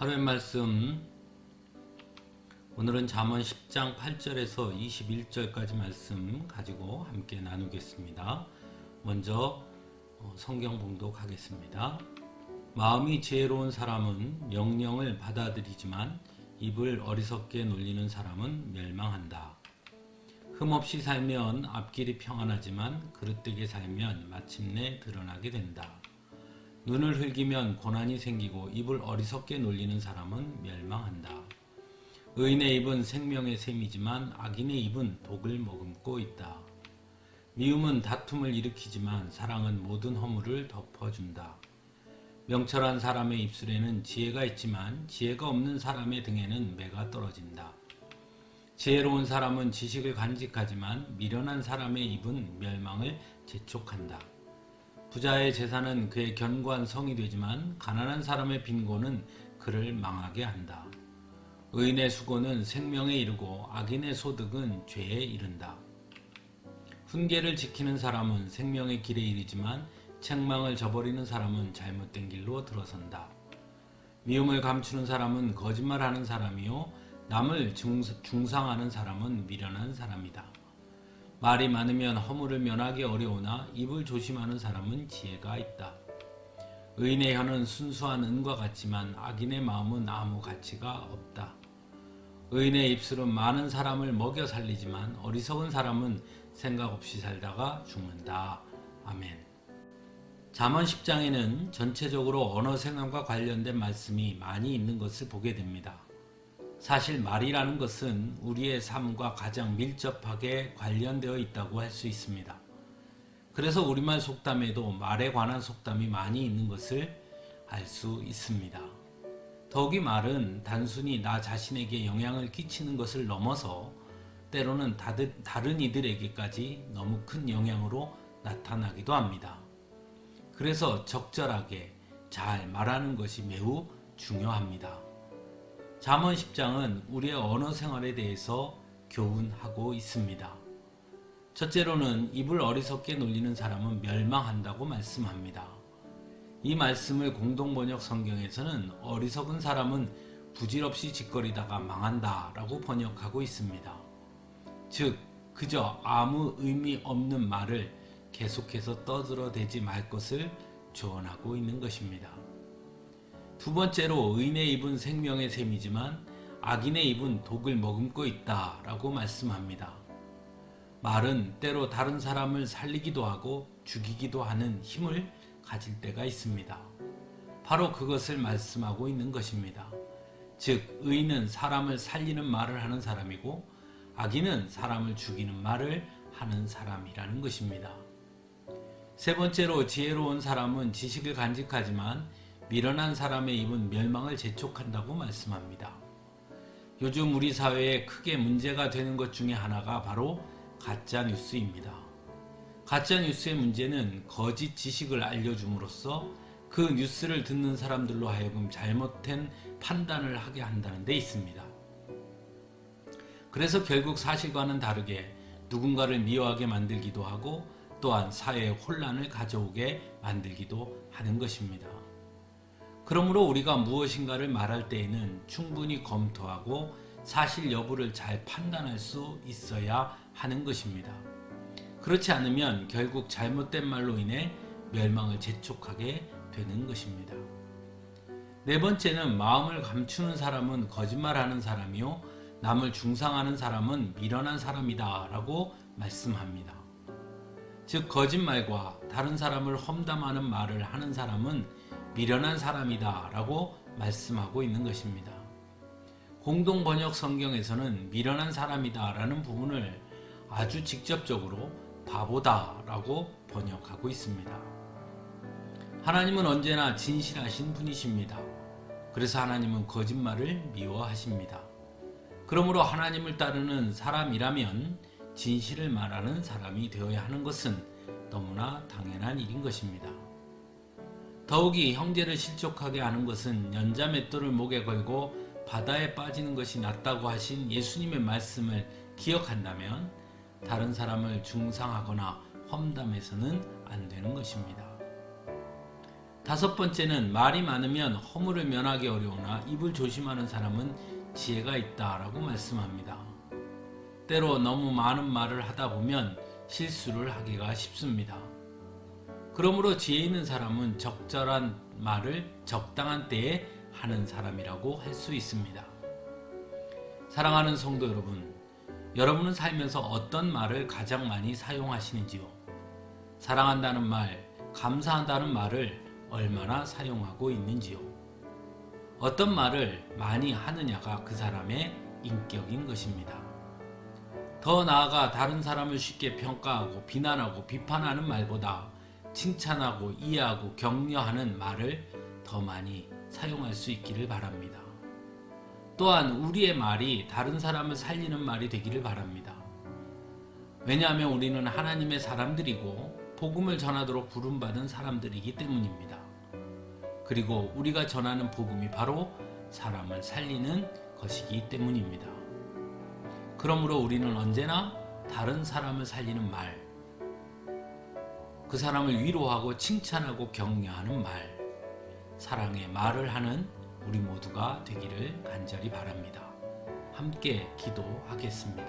하루의 말씀 오늘은 잠언 10장 8절에서 21절까지 말씀 가지고 함께 나누겠습니다. 먼저 어, 성경 봉독하겠습니다. 마음이 지혜로운 사람은 명령을 받아들이지만 입을 어리석게 놀리는 사람은 멸망한다. 흠없이 살면 앞길이 평안하지만 그릇되게 살면 마침내 드러나게 된다. 눈을 흘기면 고난이 생기고 입을 어리석게 놀리는 사람은 멸망한다. 의인의 입은 생명의 셈이지만 악인의 입은 독을 머금고 있다. 미움은 다툼을 일으키지만 사랑은 모든 허물을 덮어준다. 명철한 사람의 입술에는 지혜가 있지만 지혜가 없는 사람의 등에는 매가 떨어진다. 지혜로운 사람은 지식을 간직하지만 미련한 사람의 입은 멸망을 재촉한다. 부자의 재산은 그의 견고한 성이 되지만 가난한 사람의 빈곤은 그를 망하게 한다. 의인의 수고는 생명에 이르고 악인의 소득은 죄에 이른다. 훈계를 지키는 사람은 생명의 길에 이르지만 책망을 저버리는 사람은 잘못된 길로 들어선다. 미움을 감추는 사람은 거짓말하는 사람이요 남을 중, 중상하는 사람은 미련한 사람이다. 말이 많으면 허물을 면하기 어려우나 입을 조심하는 사람은 지혜가 있다. 의인의 혀는 순수한 은과 같지만 악인의 마음은 아무 가치가 없다. 의인의 입술은 많은 사람을 먹여 살리지만 어리석은 사람은 생각 없이 살다가 죽는다. 아멘. 잠언 10장에는 전체적으로 언어 생활과 관련된 말씀이 많이 있는 것을 보게 됩니다. 사실 말이라는 것은 우리의 삶과 가장 밀접하게 관련되어 있다고 할 수 있습니다. 그래서 우리말 속담에도 말에 관한 속담이 많이 있는 것을 알 수 있습니다. 더욱이 말은 단순히 나 자신에게 영향을 끼치는 것을 넘어서 때로는 다른 이들에게까지 너무 큰 영향으로 나타나기도 합니다. 그래서 적절하게 잘 말하는 것이 매우 중요합니다. 잠언 10장은 우리의 언어 생활에 대해서 교훈하고 있습니다. 첫째로는 입을 어리석게 놀리는 사람은 멸망한다고 말씀합니다. 이 말씀을 공동번역 성경에서는 어리석은 사람은 부질없이 짓거리다가 망한다 라고 번역하고 있습니다. 즉, 그저 아무 의미 없는 말을 계속해서 떠들어대지 말 것을 조언하고 있는 것입니다. 두 번째로 의인의 입은 생명의 셈이지만 악인의 입은 독을 머금고 있다라고 말씀합니다. 말은 때로 다른 사람을 살리기도 하고 죽이기도 하는 힘을 가질 때가 있습니다. 바로 그것을 말씀하고 있는 것입니다. 즉, 의인은 사람을 살리는 말을 하는 사람이고, 악인은 사람을 죽이는 말을 하는 사람이라는 것입니다. 세 번째로 지혜로운 사람은 지식을 간직하지만 미련한 사람의 입은 멸망을 재촉한다고 말씀합니다. 요즘 우리 사회에 크게 문제가 되는 것 중에 하나가 바로 가짜 뉴스입니다. 가짜 뉴스의 문제는 거짓 지식을 알려줌으로써 그 뉴스를 듣는 사람들로 하여금 잘못된 판단을 하게 한다는 데 있습니다. 그래서 결국 사실과는 다르게 누군가를 미워하게 만들기도 하고 또한 사회에 혼란을 가져오게 만들기도 하는 것입니다. 그러므로 우리가 무엇인가를 말할 때에는 충분히 검토하고 사실 여부를 잘 판단할 수 있어야 하는 것입니다. 그렇지 않으면 결국 잘못된 말로 인해 멸망을 재촉하게 되는 것입니다. 네 번째는 마음을 감추는 사람은 거짓말하는 사람이요 남을 중상하는 사람은 미련한 사람이다 라고 말씀합니다. 즉 거짓말과 다른 사람을 험담하는 말을 하는 사람은 미련한 사람이다 라고 말씀하고 있는 것입니다. 공동 번역 성경에서는 미련한 사람이다 라는 부분을 아주 직접적으로 바보다 라고 번역하고 있습니다. 하나님은 언제나 진실하신 분이십니다. 그래서 하나님은 거짓말을 미워하십니다. 그러므로 하나님을 따르는 사람이라면 진실을 말하는 사람이 되어야 하는 것은 너무나 당연한 일인 것입니다. 더욱이 형제를 실족하게 하는 것은 연자 맷돌을 목에 걸고 바다에 빠지는 것이 낫다고 하신 예수님의 말씀을 기억한다면 다른 사람을 중상하거나 험담해서는 안 되는 것입니다. 다섯 번째는 말이 많으면 허물을 면하기 어려우나 입을 조심하는 사람은 지혜가 있다라고 말씀합니다. 때로 너무 많은 말을 하다 보면 실수를 하기가 쉽습니다. 그러므로 지혜 있는 사람은 적절한 말을 적당한 때에 하는 사람이라고 할 수 있습니다. 사랑하는 성도 여러분, 여러분은 살면서 어떤 말을 가장 많이 사용하시는지요? 사랑한다는 말, 감사한다는 말을 얼마나 사용하고 있는지요? 어떤 말을 많이 하느냐가 그 사람의 인격인 것입니다. 더 나아가 다른 사람을 쉽게 평가하고 비난하고 비판하는 말보다 칭찬하고 이해하고 격려하는 말을 더 많이 사용할 수 있기를 바랍니다. 또한 우리의 말이 다른 사람을 살리는 말이 되기를 바랍니다. 왜냐하면 우리는 하나님의 사람들이고 복음을 전하도록 부름받은 사람들이기 때문입니다. 그리고 우리가 전하는 복음이 바로 사람을 살리는 것이기 때문입니다. 그러므로 우리는 언제나 다른 사람을 살리는 말, 그 사람을 위로하고 칭찬하고 격려하는 말, 사랑의 말을 하는 우리 모두가 되기를 간절히 바랍니다. 함께 기도하겠습니다.